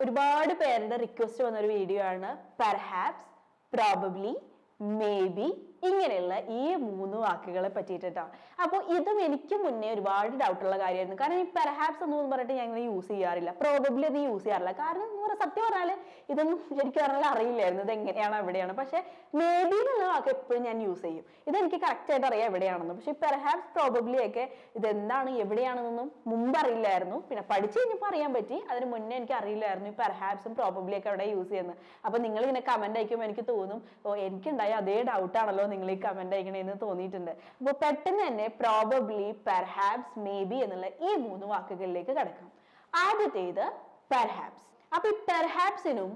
ഒരുപാട് പേരുടെ റിക്വസ്റ്റ് വന്ന ഒരു വീഡിയോ ആണ്. പെർഹാപ്സ് പ്രോബബ്ലി മേ ബി ഇങ്ങനെയുള്ള ഈ മൂന്ന് വാക്കുകളെ പറ്റിയിട്ടാണ് അപ്പോൾ ഇതും എനിക്ക് മുന്നേ ഒരുപാട് ഡൗട്ട് ഡൗട്ടുള്ള കാര്യമായിരുന്നു. കാരണം ഈ പെർഹാപ്സ് എന്ന് പറഞ്ഞിട്ട് ഞാൻ ഇങ്ങനെ യൂസ് ചെയ്യാറില്ല. പ്രോബബ്ലി ഒന്നും യൂസ് ചെയ്യാറില്ല. കാരണം എന്ന് പറഞ്ഞാൽ സത്യം പറഞ്ഞാൽ ഇതൊന്നും എനിക്ക് പറഞ്ഞാൽ അറിയില്ലായിരുന്നു. ഇത് എങ്ങനെയാണ് എവിടെയാണ്. പക്ഷേ മേ ബി എന്നുള്ള വാക്ക് എപ്പോഴും ഞാൻ യൂസ് ചെയ്യും. ഇതെനിക്ക് കറക്റ്റ് ആയിട്ട് അറിയാം എവിടെയാണെന്ന്. പക്ഷെ പെർഹാപ്സ് പ്രോബബ്ലി ഒക്കെ ഇതെന്താണ് എവിടെയാണെന്നൊന്നും മുമ്പ് അറിയില്ലായിരുന്നു. പിന്നെ പഠിച്ചു കഴിഞ്ഞപ്പോൾ അറിയാൻ പറ്റി. അതിന് മുന്നേ എനിക്ക് അറിയില്ലായിരുന്നു ഈ പെർഹാപ്സും പ്രോബബ്ലി ഒക്കെ അവിടെ യൂസ് ചെയ്യുന്നത്. അപ്പോൾ നിങ്ങൾ ഇങ്ങനെ കമന്റ് അയക്കുമ്പോൾ എനിക്ക് തോന്നും ഓ എനിക്കുണ്ടായ അതേ ഡൗട്ടാണല്ലോ നിങ്ങൾ ഈ കമന്റ് അയക്കണേന്ന് തോന്നിയിട്ടുണ്ട്. അപ്പോൾ പെട്ടെന്ന് തന്നെ പ്രോബബ്ലി പെർഹാപ്സ് മേ ബി എന്നുള്ള ഈ മൂന്ന് വാക്കുകളിലേക്ക് കടക്കാം. ആദ്യത്തേത് പെർഹാപ്സ് അപ്പൊ ഈ പെർഹാപ്സിനും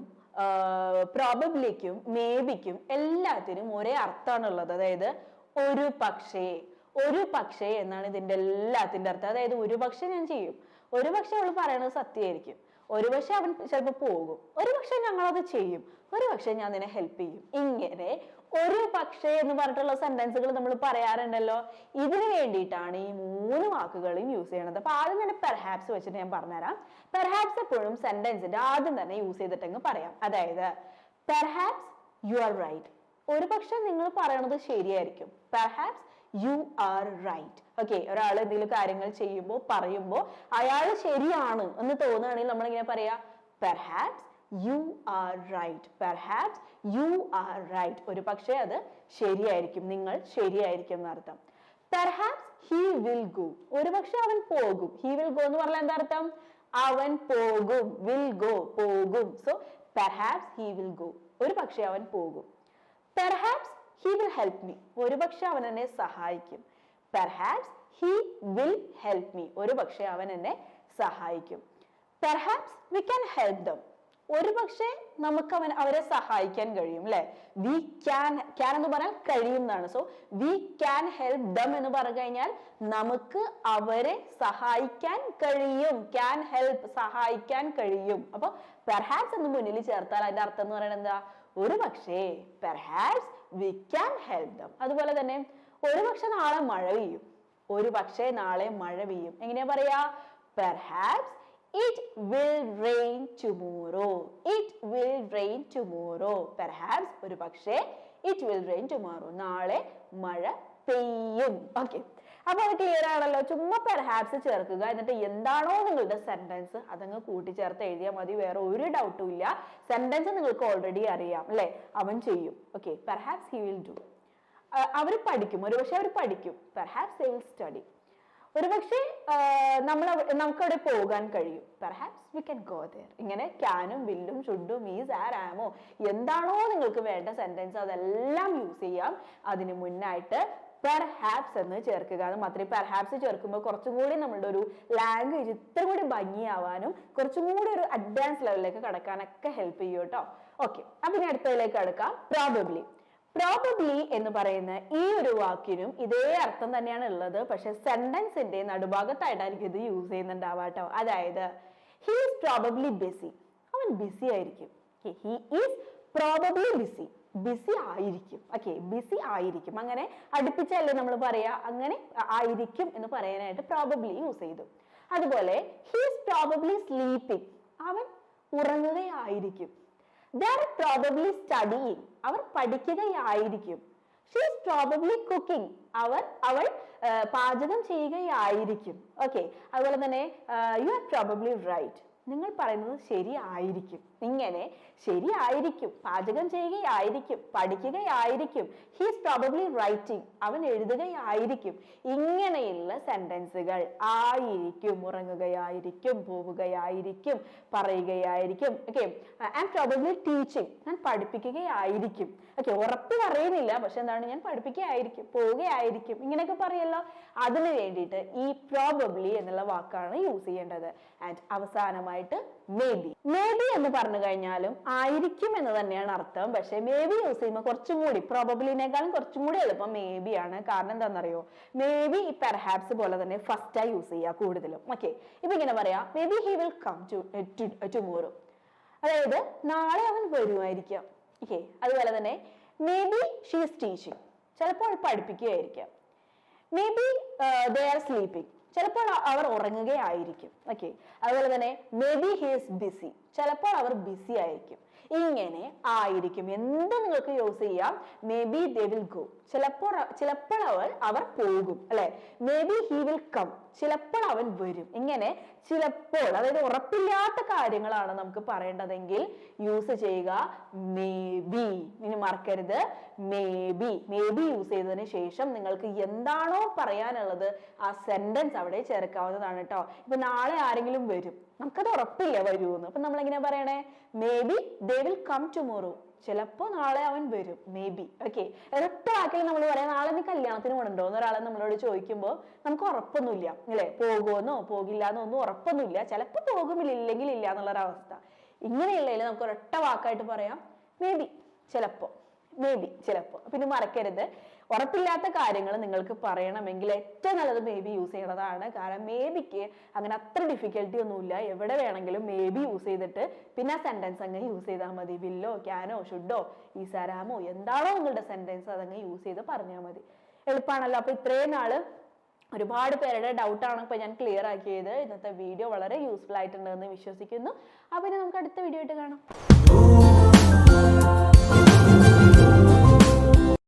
പ്രോബബ്ലിക്കും മേ ബിക്കും എല്ലാത്തിനും ഒരേ അർത്ഥമാണുള്ളത്. അതായത് ഒരു പക്ഷേ. ഒരു പക്ഷേ എന്നാണ് ഇതിന്റെ എല്ലാത്തിന്റെ അർത്ഥം. അതായത് ഒരു പക്ഷേ ഞാൻ ചെയ്യും. ഒരു പക്ഷേ അവൾ പറയണത് സത്യമായിരിക്കും. ഒരു പക്ഷെ അവൻ ചിലപ്പോൾ പോകും. ഒരു പക്ഷെ ഞങ്ങളത് ചെയ്യും. ഒരു പക്ഷെ ഞാൻ നിന്നെ ഹെൽപ്പ് ചെയ്യും. ഇങ്ങനെ ഒരു പക്ഷേ എന്ന് പറഞ്ഞിട്ടുള്ള സെന്റൻസുകൾ നമ്മൾ പറയാറുണ്ടല്ലോ. ഇതിനു വേണ്ടിയിട്ടാണ് ഈ മൂന്ന് വാക്കുകളും യൂസ് ചെയ്യണത്. അപ്പൊ ആദ്യം തന്നെ പെർഹാപ്സ് വെച്ചിട്ട് ഞാൻ പറഞ്ഞുതരാം. പെർഹാപ്സ് എപ്പോഴും സെന്റൻസിന്റെ ആദ്യം തന്നെ യൂസ് ചെയ്തിട്ടങ്ങ് പറയാം. അതായത് പെർഹാപ്സ് യു ആർ റൈറ്റ് ഒരു പക്ഷെ നിങ്ങൾ പറയണത് ശരിയായിരിക്കും. Perhaps you are right okay ഒരാൾ എന്തെങ്കിലും കാര്യങ്ങൾ ചെയ്യുമ്പോൾ പറയുമ്പോൾ അയാൾ ശരിയാണ് എന്ന് തോന്നുകയാണെങ്കിൽ നമ്മൾ ഇങ്ങനെ പറയാ? Perhaps you are right perhaps you are right ഒരു പക്ഷേ അത് ശരിയായിരിക്കും. നിങ്ങൾ ശരിയായിരിക്കും എന്നർത്ഥം പെർഹാപ്സ് ഹി വിൽ ഗോ ഒരു പക്ഷെ അവൻ പോകും. ഹി വിൽ ഗോ എന്ന് പറഞ്ഞാൽ എന്താ അർത്ഥം? അവൻ പോകും. വിൽ ഗോ പോകും. So perhaps he will go ഒരു പക്ഷെ അവൻ പോകും. Perhaps he will help me ഒരുപക്ഷെ അവൻ എന്നെ സഹായിക്കും. Perhaps he will help me ഒരുപക്ഷെ അവൻ എന്നെ സഹായിക്കും. Perhaps we can help them ഒരുപക്ഷെ നമുക്ക് അവൻ അവരെ സഹായിക്കാൻ കഴിയും അല്ലെ വി ക്യാൻ ക്യാൻ എന്ന് പറഞ്ഞാൽ കഴിയും എന്നാണ് so we can help them എന്ന് പറഞ്ഞു കഴിഞ്ഞാൽ നമുക്ക് അവരെ സഹായിക്കാൻ കഴിയും. ക്യാൻ ഹെൽപ്പ് സഹായിക്കാൻ കഴിയും. അപ്പൊ പെർഹാപ്സ് എന്ന് മുന്നിൽ ചേർത്താൽ അതിന്റെ അർത്ഥം എന്ന് പറയുന്നത് എന്താ? ഒരു പക്ഷേ perhaps we can help them അതുപോലെ തന്നെ ഒരു പക്ഷെ നാളെ മഴ പെയ്യും. ഒരു പക്ഷേ നാളെ മഴ പെയ്യും. എങ്ങനെയാ പറയാ? Perhaps it will rain tomorrow it will rain tomorrow perhaps ഒരു പക്ഷേ ഇറ്റ് വിൽ റെയിൻ ടുമോറോ നാളെ മഴ പെയ്യും. ഓക്കെ അപ്പൊ അത് ക്ലിയർ ആണല്ലോ. ചുമ്മാ പെർഹാപ്സ് ചേർക്കുക. എന്നിട്ട് എന്താണോ നിങ്ങളുടെ സെന്റൻസ് അതങ്ങ് കൂട്ടിച്ചേർത്ത് എഴുതിയാൽ മതി. വേറെ ഒരു ഡൗട്ടും ഇല്ല. സെന്റൻസ് നിങ്ങൾക്ക് ഓൾറെഡി അറിയാം അല്ലേ? അവൻ ചെയ്യും. Okay perhaps he will do അവർ പഠിക്കും. ഒരുപക്ഷെ അവർ പഠിക്കും. പെർഹാപ്സ് ദേ വിൽ സ്റ്റഡി ഒരുപക്ഷെ നമ്മൾ നമുക്കവിടെ പോകാൻ കഴിയും. Perhaps we can go there ഇങ്ങനെ ക്യാനും വില്ലും ഷുഡും ഈസ് ആർ ആമോ എന്താണോ നിങ്ങൾക്ക് വേണ്ട സെന്റൻസ് അതെല്ലാം യൂസ് ചെയ്യാം. അതിന് മുന്നായിട്ട് പെർഹാപ്സ് എന്ന് ചേർക്കുക. അത് മാത്രമേ പെർഹാപ്സ് ചേർക്കുമ്പോൾ കുറച്ചും കൂടി നമ്മളുടെ ഒരു ലാംഗ്വേജ് ഇത്ര കൂടി ഭംഗിയാവാനും കുറച്ചും കൂടി ഒരു അഡ്വാൻസ് ലെവലിലേക്ക് കടക്കാനൊക്കെ ഹെൽപ്പ് ചെയ്യും കേട്ടോ. ഓക്കെ അപ്പൊ ഇനി അടുത്തതിലേക്ക് കടക്കാം. പ്രോബബ്ലി പ്രോബബ്ലി എന്ന് പറയുന്ന ഈ ഒരു വാക്കിനും ഇതേ അർത്ഥം തന്നെയാണ് ഉള്ളത്. പക്ഷെ സെന്റൻസിന്റെ നടുഭാഗത്തായിട്ടായിരിക്കും ഇത് യൂസ് ചെയ്യുന്നുണ്ടാവുക കേട്ടോ. അതായത് ഹി ഈസ് പ്രോബബ്ലി ബിസി അവൻ ബിസി ആയിരിക്കും. He is probably busy busy ആയിരിക്കും. ഓക്കെ ബിസി ആയിരിക്കും. അങ്ങനെ അടുപ്പിച്ചല്ലേ നമ്മൾ പറയാ? അങ്ങനെ ആയിരിക്കും എന്ന് പറയാനായിട്ട് പ്രോബബ്ലി യൂസ് ചെയ്തു. അതുപോലെ ഹീസ് പ്രോബബ്ലി സ്ലീപ്പിംഗ് അവൻ ഉറങ്ങുകയായിരിക്കും. ദർ പ്രോബബ്ലി സ്റ്റഡിയിങ് അവർ പഠിക്കുകയായിരിക്കും. ഷീസ് പ്രോബബ്ലി കുക്കിംഗ് അവർ അവൾ പാചകം ചെയ്യുകയായിരിക്കും. ഓക്കെ അതുപോലെ തന്നെ യു ആർ പ്രോബബ്ലി റൈറ്റ് നിങ്ങൾ പറയുന്നത് ശരിയായിരിക്കും. ഇങ്ങനെ ശരിയായിരിക്കും. പാചകം ചെയ്യുകയായിരിക്കും. പഠിക്കുകയായിരിക്കും. ഹീസ് പ്രോബബ്ലി റൈറ്റിംഗ് അവൻ എഴുതുകയായിരിക്കും. ഇങ്ങനെയുള്ള സെന്റൻസുകൾ ആയിരിക്കും ഉറങ്ങുകയായിരിക്കും പോവുകയായിരിക്കും പറയുകയായിരിക്കും. ഓക്കെ ആം പ്രോബബ്ലി ടീച്ചിങ് ഞാൻ പഠിപ്പിക്കുകയായിരിക്കും. ഓക്കെ ഉറപ്പ് പറയുന്നില്ല പക്ഷെ എന്താണ്? ഞാൻ പഠിപ്പിക്കുകയായിരിക്കും പോവുകയായിരിക്കും. ഇങ്ങനെയൊക്കെ പറയല്ലോ. അതിന് വേണ്ടിയിട്ട് ഈ പ്രോബബ്ലി എന്നുള്ള വാക്കാണ് യൂസ് ചെയ്യേണ്ടത്. ആൻഡ് അവസാനമായിട്ട് മേ ബി മേ ബി എന്ന് പറഞ്ഞു കഴിഞ്ഞാലും ആയിരിക്കും എന്ന് തന്നെയാണ് അർത്ഥം. പക്ഷെ മേ ബി യൂസ് ചെയ്യുമ്പോൾ കുറച്ചും കൂടി പ്രോബബിളിനേക്കാളും കുറച്ചും കൂടി എളുപ്പം മേ ബി ആണ്. കാരണം എന്താണെന്നറിയോ? മേ ബി ഈ പെർഹാപ്സ് പോലെ തന്നെ ഫസ്റ്റായി യൂസ് ചെയ്യുക കൂടുതലും. ഓക്കെ ഇപ്പൊ ഇങ്ങനെ പറയാം. Maybe he will come to tomorrow അതായത് നാളെ അവൻ വരുമായിരിക്കാം. ഓക്കെ അതുപോലെ തന്നെ മേ ബി ഷീസ് ടീച്ചിങ് ചിലപ്പോൾ പഠിപ്പിക്കുകയായിരിക്കാം. Maybe they are sleeping ചിലപ്പോൾ അവർ ഉറങ്ങുകയായിരിക്കും. ഓക്കെ അതുപോലെ തന്നെ maybe he is busy ചിലപ്പോൾ അവർ ബിസി ആയിരിക്കും. ഇങ്ങനെ ആയിരിക്കും. എന്ത് നിങ്ങൾക്ക് യൂസ് ചെയ്യാം. Maybe they will go ചിലപ്പോൾ ചിലപ്പോൾ അവർ അവർ പോകും അല്ലെ? Maybe he will come ചിലപ്പോൾ അവൻ വരും. ഇങ്ങനെ ചിലപ്പോൾ അതായത് ഉറപ്പില്ലാത്ത കാര്യങ്ങളാണ് നമുക്ക് പറയേണ്ടതെങ്കിൽ യൂസ് ചെയ്യുക. മേ ബി ഇനി മറക്കരുത്. Maybe maybe use ചെയ്തതിന് ശേഷം നിങ്ങൾക്ക് എന്താണോ പറയാനുള്ളത് ആ സെന്റൻസ് അവിടെ ചേർക്കാവുന്നതാണ് കേട്ടോ ഇപ്പൊ നാളെ ആരെങ്കിലും വരും. നമുക്കത് ഉറപ്പില്ല വരുമെന്ന് അപ്പൊ നമ്മൾ എങ്ങനെയാ പറയണേ? Maybe they will come tomorrow ചിലപ്പോ നാളെ അവൻ വരും. മേ ബി ഓക്കെ ഒരൊറ്റ വാക്കിൽ നമ്മൾ പറയാം നാളെ നീ കല്യാണത്തിന് പോകണുണ്ടോ എന്ന് ഒരാളെ നമ്മളോട് ചോദിക്കുമ്പോൾ നമുക്ക് ഉറപ്പൊന്നുമില്ല. അല്ലെ? പോകുമെന്നോ പോകില്ല എന്നോ ഒന്നും ഉറപ്പൊന്നുമില്ല. ചിലപ്പോ പോകുമില്ല ഇല്ലെങ്കിൽ ഇല്ല എന്നുള്ളൊരവസ്ഥ ഇങ്ങനെയുള്ളതിൽ നമുക്ക് ഒരൊറ്റ വാക്കായിട്ട് പറയാം മേ ബി ചിലപ്പോ. മേ ബി ചിലപ്പോ. പിന്നെ മറക്കരുത്. ഉറപ്പില്ലാത്ത കാര്യങ്ങൾ നിങ്ങൾക്ക് പറയണമെങ്കിൽ ഏറ്റവും നല്ലത് മേ ബി യൂസ് ചെയ്യണതാണ്. കാരണം മേ ബിക്ക് അങ്ങനെ അത്ര ഡിഫിക്കൽട്ടി ഒന്നുമില്ല. എവിടെ വേണമെങ്കിലും മേ ബി യൂസ് ചെയ്തിട്ട് പിന്നെ ആ സെന്റൻസ് അങ്ങ് യൂസ് ചെയ്താൽ മതി. വില്ലോ ക്യാനോ ഷുഡോ ഈസാരാമോ എന്താണോ നിങ്ങളുടെ സെന്റൻസ് അതങ്ങ് യൂസ് ചെയ്ത് പറഞ്ഞാൽ മതി. എളുപ്പമാണല്ലോ അപ്പൊ ഇത്രയും നാൾ ഒരുപാട് പേരുടെ ഡൗട്ടാണ് ഇപ്പൊ ഞാൻ ക്ലിയർ ആക്കിയത്. ഇന്നത്തെ വീഡിയോ വളരെ യൂസ്ഫുൾ ആയിട്ടുണ്ടെന്ന് വിശ്വസിക്കുന്നു. അപ്പൊ ഇനി നമുക്ക് അടുത്ത വീഡിയോ ആയിട്ട് കാണാം.